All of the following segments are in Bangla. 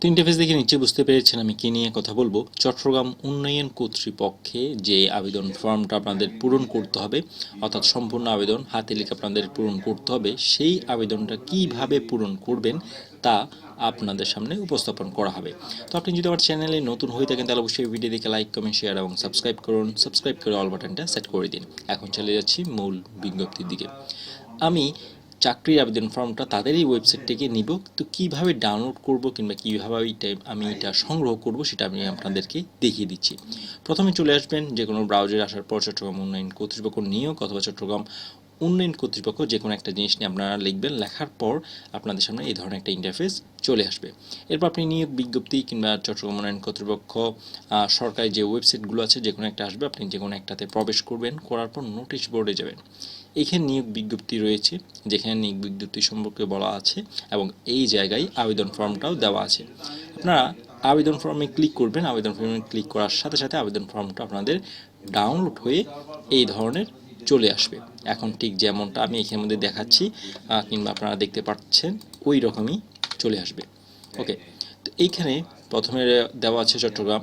তো ইন্টারফেস দেখে নিচে বুঝতে পেরেছেন আমি কী নিয়ে কথা বলব। চট্টগ্রাম উন্নয়ন কর্তৃপক্ষে যে আবেদন ফর্মটা আপনাদের পূরণ করতে হবে, অর্থাৎ সম্পূর্ণ আবেদন হাতে লিখে আপনাদের পূরণ করতে হবে, সেই আবেদনটা কীভাবে পূরণ করবেন তা আপনাদের সামনে উপস্থাপন করা হবে। তো আপনি যদি আমার চ্যানেলে নতুন হয়ে থাকেন, তাহলে অবশ্যই ভিডিও দেখে লাইক কমেন্ট শেয়ার এবং সাবস্ক্রাইব করুন। সাবস্ক্রাইব করে অল বাটনটা সেট করে দিন। এখন চলে যাচ্ছি মূল বিজ্ঞপ্তির দিকে। আমি চাকরির আবেদন ফর্মটা তাদেরই ওয়েবসাইট থেকে নিব। তো কীভাবে ডাউনলোড করব কিংবা কীভাবে আমি এটা সংগ্রহ করব সেটা আমি আপনাদেরকে দেখিয়ে দিচ্ছি। প্রথমে চলে আসবেন যে কোনো ব্রাউজারে আসার পর চট্টগ্রাম উন্নয়ন কর্তৃপক্ষ নিয়োগ অথবা চট্টগ্রাম উন্নয়ন কর্তৃপক্ষ যে কোনো একটা জিনিস নিয়ে আপনারা লিখবেন, লেখার পর আপনাদের সামনে এই ধরনের একটা ইন্টারফেস চলে আসবে। এরপর আপনি নিয়োগ বিজ্ঞপ্তি কিংবা চট্টগ্রাম উন্নয়ন কর্তৃপক্ষ সরকারি যে ওয়েবসাইটগুলো আছে যে কোনো একটা আসবে, আপনি যে কোনো একটাতে প্রবেশ করবেন, করার পর নোটিশ বোর্ডে যাবেন। এখানে নিয়োগ বিজ্ঞপ্তি রয়েছে, যেখানে নিয়োগ বিজ্ঞপ্তি সম্পর্কে বলা আছে এবং এই জায়গায় আবেদন ফর্মটাও দেওয়া আছে। আপনারা আবেদন ফর্মে ক্লিক করবেন, আবেদন ফর্মে ক্লিক করার সাথে সাথে আবেদন ফর্মটা আপনাদের ডাউনলোড হয়ে এই ধরনের চলে আসবে। এখন ঠিক যেমনটা আমি এখানের মধ্যে দেখাচ্ছি কিংবা আপনারা দেখতে পাচ্ছেন ওই রকমই চলে আসবে। ওকে তো এইখানে প্রথমে দেওয়া আছে চট্টগ্রাম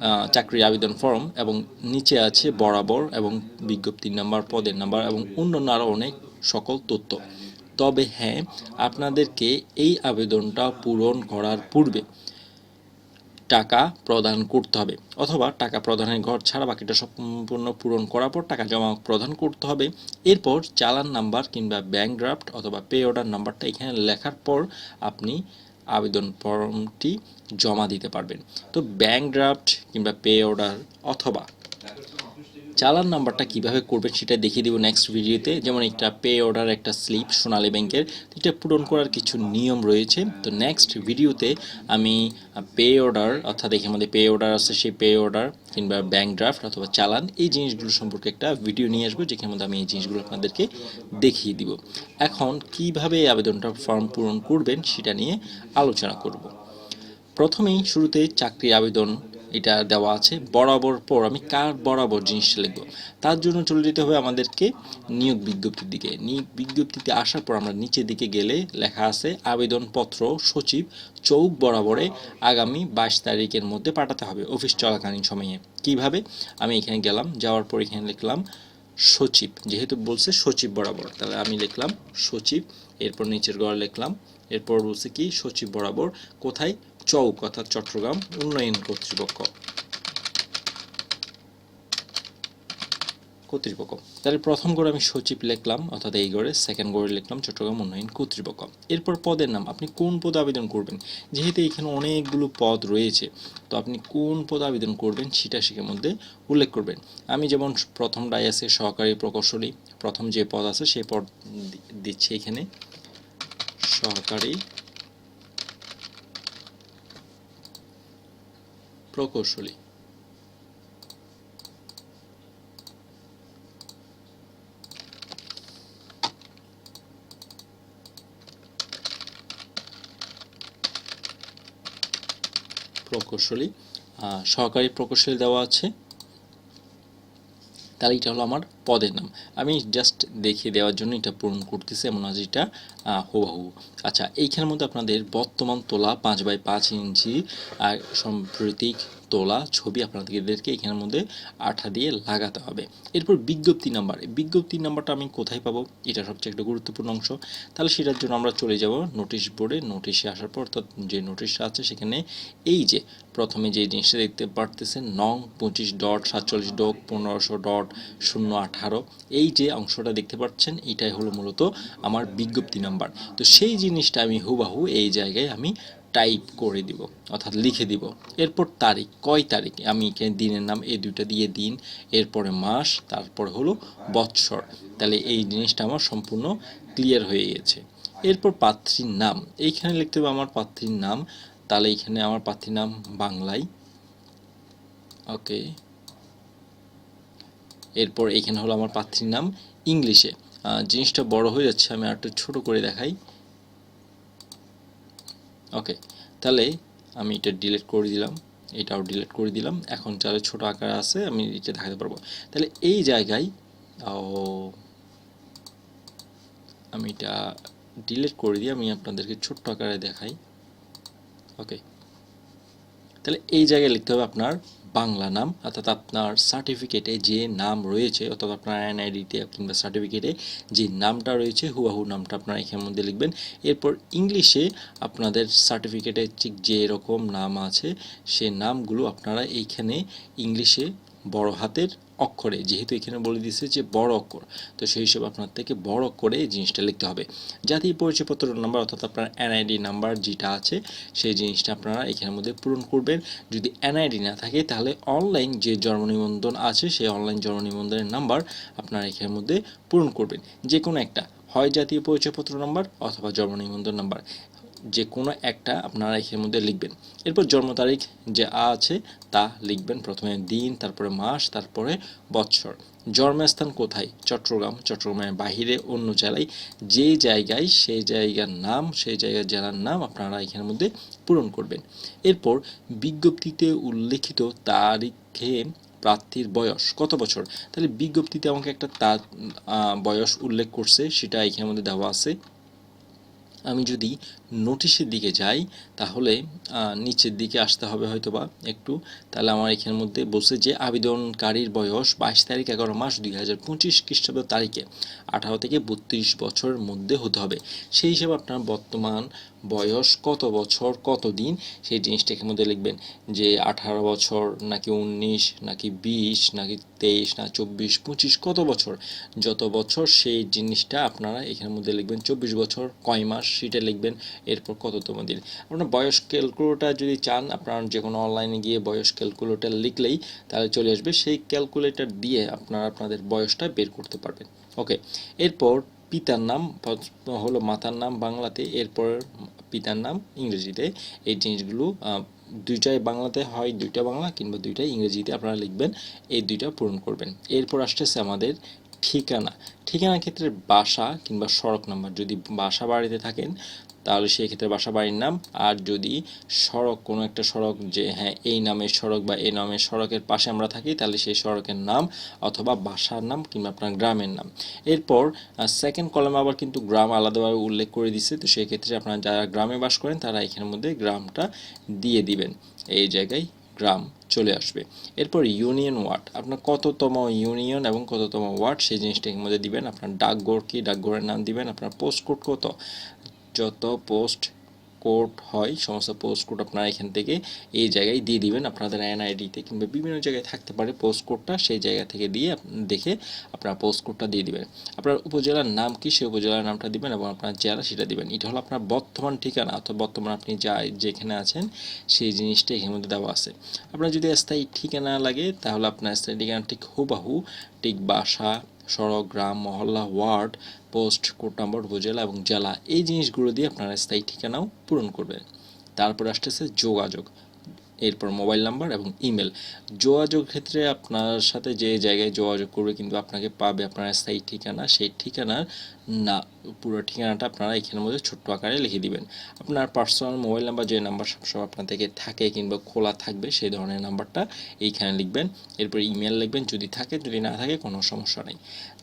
আহ, চাকরির আবেদন ফর্ম এবং নিচে আছে বরাবর এবং বিজ্ঞপ্তির নাম্বার পদের নাম্বার এবং অন্যান্য আরও অনেক সকল তথ্য। তবে হ্যাঁ আপনাদেরকে এই আবেদনটা পূরণ করার পূর্বে টাকা প্রদান করতে হবে, অথবা টাকা প্রদানের ঘর ছাড়া বাকিটা সম্পূর্ণ পূরণ করার পর টাকা জমা প্রদান করতে হবে। এরপর চালান নাম্বার কিংবা ব্যাঙ্ক ড্রাফট অথবা পে অর্ডার নাম্বারটা এখানে লেখার পর আপনি আবেদন ফর্মটি জমা দিতে পারবেন। তো ব্যাংক ড্রাফট কিংবা পে অর্ডার অথবা চালান নাম্বারটা কীভাবে করবেন সেটা দেখিয়ে দিব নেক্সট ভিডিওতে যেমন একটা পে অর্ডার একটা স্লিপ সোনালী ব্যাংকের। এটা পূরণ করার কিছু নিয়ম রয়েছে। তো নেক্সট ভিডিওতে আমি পে অর্ডার অর্থাৎ এখানে মধ্যে পে অর্ডার আছে, সেই পে অর্ডার কিংবা ব্যাংক ড্রাফট অথবা চালান, এই জিনিসগুলো সম্পর্কে একটা ভিডিও নিয়ে আসব। যেখানে মধ্যে আমি এই জিনিসগুলো আপনাদেরকে দেখিয়ে দিব। এখন কীভাবে আবেদনটা ফর্ম পূরণ করবেন সেটা নিয়ে আলোচনা করব। প্রথমেই শুরুতে চাকরি আবেদন এটা দেওয়া আছে, বরাবর পর আমি কার বরাবর জিনিসটা লিখব। তার জন্য চলে যেতে হবে আমাদেরকে নিয়োগ বিজ্ঞপ্তির দিকে। নিয়োগ বিজ্ঞপ্তিতে আসার পর আমরা নিচের দিকে গেলে লেখা আছে, আবেদনপত্র সচিব চৌক বরাবরে আগামী বাইশ তারিখের মধ্যে পাঠাতে হবে অফিস চলাকালীন সময়ে। কীভাবে? আমি এখানে গেলাম, যাওয়ার পর এখানে লিখলাম সচিব। যেহেতু বলছে সচিব বরাবর, তাহলে আমি লিখলাম সচিব, এরপর নিচের গড় লিখলাম, এরপর বলছে কি সচিব বরাবর, কোথায়? চৌক অর্থাৎ চট্টগ্রাম উন্নয়ন কর্তৃপক্ষ। কর্তৃপক্ষ। তাহলে প্রথম গড়ে আমি সচিব লিখলাম, অর্থাৎ এই গড়ে সেকেন্ড গড়ে লিখলাম চট্টগ্রাম উন্নয়ন কর্তৃপক্ষ। এরপর পদের নাম, আপনি কোন পদে আবেদন করবেন? যেহেতু এখানে অনেকগুলো পদ রয়েছে, তো আপনি কোন পদে আবেদন করবেন সেটা সেখানের মধ্যে উল্লেখ করবেন। আমি যেমন প্রথম প্রথমটাই আছে সহকারী প্রকৌশলী, প্রথম যে পদ আছে সেই পদ দিচ্ছি এখানে। সহকারী প্রকৌশলী। প্রকৌশলী সহকারী প্রকৌশলী দেওয়া আছে। তাহলে এটা হলো আমার পদের নাম। আমি জাস্ট দেখিয়ে দেওয়ার জন্য এটা পূরণ করতেছি, এমন আজ এটা হুবাহু। আচ্ছা এইখানের মধ্যে আপনাদের বর্তমান তোলা পাঁচ বাই পাঁচ ইঞ্চি, আর সাম্প্রতিক তোলা ছবি আপনাদেরকে এখানের মধ্যে আঠা দিয়ে লাগাতে হবে। এরপর বিজ্ঞপ্তি নাম্বার। বিজ্ঞপ্তি নাম্বারটা আমি কোথায় পাবো? এটা সবচেয়ে একটা গুরুত্বপূর্ণ অংশ। তাহলে সেটার জন্য আমরা চলে যাব নোটিশ বোর্ডে নোটিশে আসার পর অর্থাৎ যে নোটিশটা আছে সেখানে এই যে প্রথমে যে জিনিসটা দেখতে পারতেছেন, নং পঁচিশ ডট, সাতচল্লিশ ডট, পনেরোশো ডট, শূন্য আঠারো। এই যে অংশটা দেখতে পাচ্ছেন, এটাই হলো মূলত আমার বিজ্ঞপ্তি নাম্বার। তো সেই জিনিসটা আমি হুবাহু এই জায়গায় আমি টাইপ করে দিব, অর্থাৎ লিখে দিব। এরপর তারিখ, কয় তারিখ? আমি এখানে দিনের নাম এই দুইটা দিয়ে দিন, এরপরে মাস, তারপরে হলো বৎসর। তাহলে এই জিনিসটা আমার সম্পূর্ণ ক্লিয়ার হয়ে গেছে। এরপর পাত্রীর নাম, এইখানে লিখতে হবে আমার পাত্রীর নাম, তাহলে এইখানে আমার পাত্রীর নাম বাংলায়। ওকে। এরপর এখানে হলো আমার পাত্রীর নাম ইংলিশে। জিনিসটা বড় হয়ে যাচ্ছে, আমি আর একটু ছোট করে দেখাই। ওকে। তাহলে আমি এটা ডিলিট করে দিলাম, এটাও ডিলিট করে দিলাম। এখন যারা ছোট আকার আছে, আমি এটা দেখাতে পারব। তাহলে এই জায়গায় আমি এটা ডিলিট করে দিই আমি আপনাদেরকে ছোট্ট আকারে দেখাই। ওকে তাহলে এই জায়গায় লিখতে হবে আপনার বাংলা নাম, অর্থাৎ আপনার সার্টিফিকেটে যে নাম রয়েছে, অর্থাৎ আপনার এনআইডিতে কিংবা সার্টিফিকেটে যে নামটা রয়েছে, হুয়াহু নামটা আপনারা এখানের মধ্যে লিখবেন। এরপর ইংলিশে আপনাদের সার্টিফিকেটে ঠিক যে রকম নাম আছে, সে নামগুলো আপনারা এইখানে ইংলিশে বড় হাতের অক্ষরে, যেহেতু এখানে বলে দিয়েছে যে বড় অক্ষর, তো সেই হিসেবে আপনার থেকে বড় অক্ষরে এই জিনিসটা লিখতে হবে। জাতীয় পরিচয়পত্র নাম্বার অর্থাৎ আপনার এনআইডি নাম্বার যেটা আছে, সেই জিনিসটা আপনারা এখানের মধ্যে পূরণ করবেন। যদি এনআইডি না থাকে, তাহলে অনলাইন যে জন্ম নিবন্ধন আছে, সেই অনলাইন জন্ম নিবন্ধনের নাম্বার আপনারা এখানের মধ্যে পূরণ করবেন। যে কোনো একটা, হয় জাতীয় পরিচয়পত্র নাম্বার অথবা জন্ম নিবন্ধন নাম্বার যে কোনো একটা আপনারা এখানের মধ্যে লিখবেন। এরপর জন্ম তারিখ যে আছে, তা লিখবেন প্রথমে দিন, তারপরে মাস, তারপরে বছর জন্মস্থান কোথায়? চট্টগ্রাম। চট্টগ্রামের বাহিরে অন্য জেলায়। যে জায়গায় সেই জায়গার নাম সেই জায়গার জেলার নাম আপনারা এখানের মধ্যে পূরণ করবেন। এরপর বিজ্ঞপ্তিতে উল্লেখিত তারিখে প্রার্থীর বয়স কত বছর? তাহলে বিজ্ঞপ্তিতে আমাকে একটা তার বয়স উল্লেখ করছে, সেটা এখানের মধ্যে দেওয়া আছে। আমি যদি নোটিশের দিকে যাই, তাহলে নিচের দিকে আসতে হবে হয়তো বা একটু। তাহলে আমার এখানের মধ্যে বসে যে, আবেদনকারীর বয়স বাইশ তারিখ, এগারো মাস দুই হাজার পঁচিশ খ্রিস্টাব্দ তারিখে। আঠারো থেকে বত্রিশ বছরের মধ্যে হতে হবে। সেই হিসেবে আপনার বর্তমান বয়স কত বছর, কত দিন? সেই জিনিসটা এখানের মধ্যে লিখবেন। যে, আঠারো বছর, নাকি উনিশ, নাকি বিশ, নাকি তেইশ, না চব্বিশ, পঁচিশ, কত বছর? যত বছর সেই জিনিসটা আপনারা এখানের মধ্যে লিখবেন। চব্বিশ বছর, কয় মাস, সেটা লিখবেন। এরপর কততম দিন? আপনার বয়স ক্যালকুলেটার যদি চান, আপনার যে কোনো অনলাইনে গিয়ে বয়স ক্যালকুলেটার লিখলেই তাহলে চলে আসবে। সেই ক্যালকুলেটার দিয়ে আপনারা আপনাদের বয়সটা বের করতে পারবেন। ওকে এরপর পিতার নাম হলো মাতার নাম বাংলাতে, এরপর পিতার নাম ইংরেজিতে। এই জিনিসগুলো দুইটাই বাংলাতে হয়, দুইটা বাংলা কিংবা দুইটাই ইংরেজিতে আপনারা লিখবেন, এই দুইটা পূরণ করবেন। এরপর আসতেছে আমাদের ঠিকানা। ঠিকানার ক্ষেত্রে বাসা কিংবা সড়ক নাম্বার। যদি বাসা বাড়িতে থাকেন তাহলে সেই ক্ষেত্রে বাসা বাড়ির নাম। আর যদি সড়ক, কোনো একটা সড়ক যে হ্যাঁ এই নামের সড়ক বা এই নামের সড়কের পাশে আমরা থাকি, তাহলে সেই সড়কের নাম অথবা বাসার নাম কিংবা আপনার গ্রামের নাম। এরপর সেকেন্ড কলামে আবার কিন্তু গ্রাম আলাদাভাবে উল্লেখ করে দিচ্ছে তো সেই ক্ষেত্রে আপনারা যারা গ্রামে বাস করেন, তারা এখানের মধ্যে গ্রামটা দিয়ে দিবেন। এই জায়গায় গ্রাম চলে আসবে। এরপর ইউনিয়ন ওয়ার্ড আপনার কততম ইউনিয়ন এবং কততম ওয়ার্ড সেই জিনিসটা এর মধ্যে দিবেন। আপনার ডাকঘর কি? ডাকঘরের নাম দিবেন। আপনার পোস্ট কোড কত? যত পোস্ট কোড হয়, সমস্ত পোস্ট কোড আপনারা এখান থেকে এই জায়গায় দিয়ে দিবেন। আপনাদের এনআইডিতে কিংবা বিভিন্ন জায়গায় থাকতে পারে পোস্ট কোডটা সেই জায়গা থেকে দিয়ে দেখে আপনারা পোস্ট কোডটা দিয়ে দিবেন। আপনার উপজেলার নাম কি, সেই উপজেলার নামটা দিবেন এবং আপনার জেলা সেটা দিবেন। এটা হলো আপনার বর্তমান ঠিকানা অথবা বর্তমান আপনি যা যেখানে আছেন, সেই জিনিসটা এখানের মধ্যে দেওয়া আছে। আপনার যদি স্থায়ী ঠিকানা লাগে, তাহলে আপনার স্থায়ী ঠিকানা ঠিক হুবাহু, ঠিক বাসা সড়ক, গ্রাম, মহল্লা, ওয়ার্ড, পোস্ট, কোড নম্বর, উপজেলা এবং জেলা, এই জিনিসগুলো দিয়ে আপনারা স্থায়ী ঠিকানাও পূরণ করবেন। তারপর আসতেছে যোগাযোগ, এরপর মোবাইল নাম্বার এবং ইমেল। যোগাযোগ ক্ষেত্রে আপনার সাথে যে জায়গায় যোগাযোগ করবে কিন্তু আপনাকে পাবে আপনার স্থায়ী ঠিকানা, সেই ঠিকানার না পুরো ঠিকানাটা আপনারা এখানের মধ্যে ছোট্ট আকারে লিখে দিবেন। আপনার পার্সোনাল মোবাইল নাম্বার যে নাম্বার সবসময় আপনার থেকে থাকে কিংবা খোলা থাকবে সেই ধরনের নাম্বারটা এইখানে লিখবেন। এরপর ইমেল লিখবেন, যদি থাকে, যদি না থাকে কোনো সমস্যা নেই।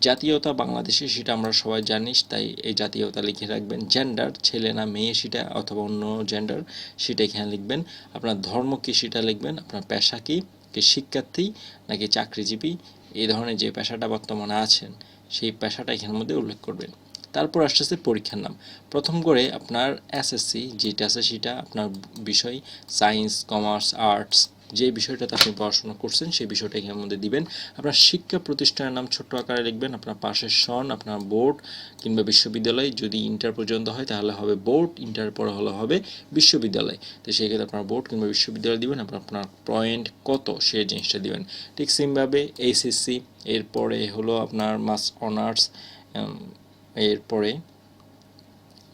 জাতীয়তা বাংলাদেশে সেটা আমরা সবাই জানি, তাই এই জাতীয়তা লিখে রাখবেন। জেন্ডার ছেলে না মেয়ে সেটা অথবা অন্য জেন্ডার সেটা এখানে লিখবেন। আপনার ধর্ম কি সেটা লিখবেন, আপনার পেশা কি কি শিক্ষার্থী নাকি চাকরিজীবী, এই ধরনের যে পেশাটা বর্তমানে আছেন, সেই পেশাটা এখানের মধ্যে উল্লেখ করবেন। তারপর আসতেছে পরীক্ষার নাম। প্রথম করে আপনার এসএসসি যেটা আছে সেটা আপনার বিষয় সায়েন্স কমার্স আর্টস যে বিষয়টাতে আপনি পড়াশোনা করছেন সেই বিষয়টা এখানের মধ্যে দিবেন। আপনার শিক্ষা প্রতিষ্ঠানের নাম ছোট্ট আকারে লিখবেন, আপনার পাশের সন আপনার বোর্ড কিংবা বিশ্ববিদ্যালয়। যদি ইন্টার পর্যন্ত হয় তাহলে হবে বোর্ড, ইন্টার পরে হলে হবে বিশ্ববিদ্যালয়। তো সেই ক্ষেত্রে আপনার বোর্ড কিংবা বিশ্ববিদ্যালয় দিবেন, আপনার আপনার পয়েন্ট কত সেই জিনিসটা দিবেন। ঠিক সেমভাবে এইচএসসি এরপরে হলো আপনার মাস অনার্স এরপরে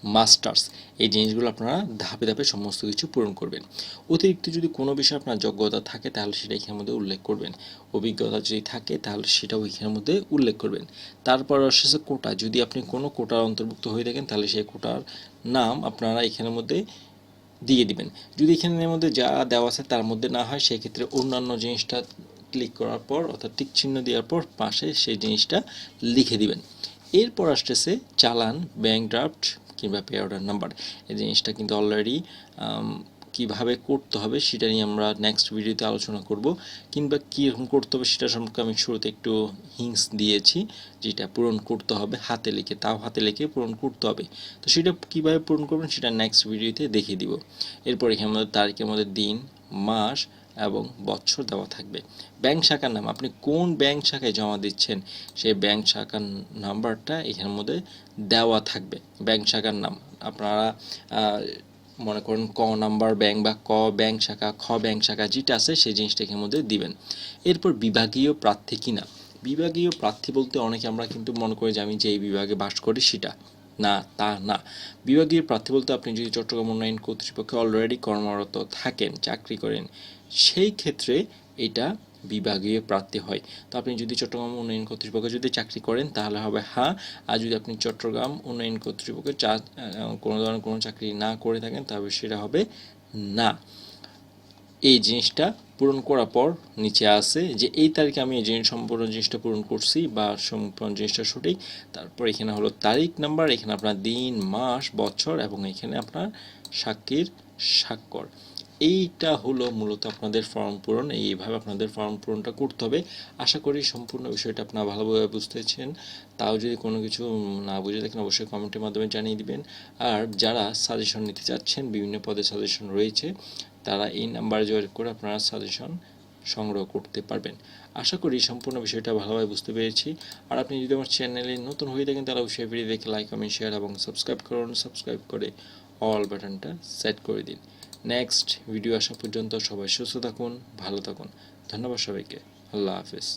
মাস্টার্স এই জিনিসগুলো আপনারা ধাপে ধাপে সমস্ত কিছু পূরণ করবেন। অতিরিক্ত যদি কোনো বিষয়ে আপনার যোগ্যতা থাকে, তাহলে সেটা এখানের মধ্যে উল্লেখ করবেন। অভিজ্ঞতা যদি থাকে, তাহলে সেটাও এখানের মধ্যে উল্লেখ করবেন। তারপর আসছে কোটা, যদি আপনি কোনো কোটার অন্তর্ভুক্ত হয়ে থাকেন, তাহলে সেই কোটার নাম আপনারা এখানের মধ্যে দিয়ে দিবেন। যদি এখানের মধ্যে যা দেওয়া আছে তার মধ্যে না হয় সেই ক্ষেত্রে অন্যান্য জিনিসটা ক্লিক করার পর, অর্থাৎ টিক চিহ্ন দেওয়ার পর পাশে সেই জিনিসটা লিখে দিবেন। এরপর আসতেছে চালান ব্যাংক ড্রাফট কিংবা পে অর্ডার নাম্বার এই জিনিসটা কিন্তু অলরেডি কীভাবে করতে হবে সেটা নিয়ে আমরা নেক্সট ভিডিওতে আলোচনা করব। কিংবা কীরকম করতে হবে সেটা সম্পর্কে আমি শুরুতে একটু হিংস দিয়েছি, যেটা পূরণ করতে হবে হাতে লিখে, তাও হাতে লিখে পূরণ করতে হবে। তো সেটা কীভাবে পূরণ করবেন সেটা নেক্সট ভিডিওতে দেখিয়ে দিব। এরপর এখানে আমাদের তারিখের মধ্যে দিন, মাস এবং বছর দেওয়া থাকবে। ব্যাংক শাখার নাম, আপনি কোন ব্যাংক শাখায় জমা দিচ্ছেন সেই ব্যাংক শাখার নাম্বারটা এখানের মধ্যে দেওয়া থাকবে। ব্যাংক শাখার নাম, আপনারা মনে করেন ক নাম্বার ব্যাংক বা ক ব্যাংক শাখা, খ ব্যাংক শাখা যেটা আছে সেই জিনিসটা এখানের মধ্যে দিবেন। এরপর বিভাগীয় প্রার্থী কিনা? বিভাগীয় প্রার্থী বলতে অনেকে আমরা কিন্তু মনে করি যে আমি যে বিভাগে বাস করি সেটা। না, তা না। বিভাগীয় প্রার্থী বলতে আপনি যদি চট্টগ্রাম উন্নয়ন কর্তৃপক্ষে অলরেডি কর্মরত থাকেন, চাকরি করেন, সেই ক্ষেত্রে এটা বিভাগীয় প্রার্থী হয়। তো আপনি যদি চট্টগ্রাম উন্নয়ন কর্তৃপক্ষে যদি চাকরি করেন, তাহলে হবে হ্যাঁ আর যদি আপনি চট্টগ্রাম উন্নয়ন কর্তৃপক্ষে চা কোনো ধরনের কোনো চাকরি না করে থাকেন, তাহলে সেটা হবে না। এই জিনিসটা পূরণ করার পর নিচে আসে যে এই তারিখে আমি এই জিনিস সম্পূর্ণ জিনিসটা পূরণ করছি বা সম্পূর্ণ জিনিসটা সঠিক। তারপর এখানে হলো তারিখ নাম্বার, এখানে আপনার দিন, মাস, বছর এবং এখানে আপনার সাক্ষীর স্বাক্ষর। এইটা হলো মূলত আপনাদের ফর্ম পূরণ। এইভাবে আপনাদের ফর্ম পূরণটা করতে হবে। আশা করি সম্পূর্ণ বিষয়টা আপনারা ভালোভাবে বুঝতেছেন। তাও যদি কোনো কিছু না বুঝে থাকেন, অবশ্যই কমেন্টের মাধ্যমে জানিয়ে দিবেন। আর যারা সাজেশন নিতে চাচ্ছেন, বিভিন্ন পদে সাজেশন রয়েছে তারা এই নাম্বারে যোগাযোগ করে আপনারা সাজেশন সংগ্রহ করতে পারবেন। আশা করি সম্পূর্ণ বিষয়টা ভালোভাবে বুঝতে পেরেছি। আর আপনি যদি আমার চ্যানেলে নতুন হয়ে থাকেন, তাহলে অবশ্যই ভিডিও দেখে লাইক কমেন্ট শেয়ার এবং সাবস্ক্রাইব করুন। সাবস্ক্রাইব করে অল বাটনটা সেট করে দিন। নেক্সট ভিডিও আসা পর্যন্ত সবাই সুস্থ থাকুন, ভালো থাকুন। ধন্যবাদ সবাইকে। আল্লাহ হাফেজ।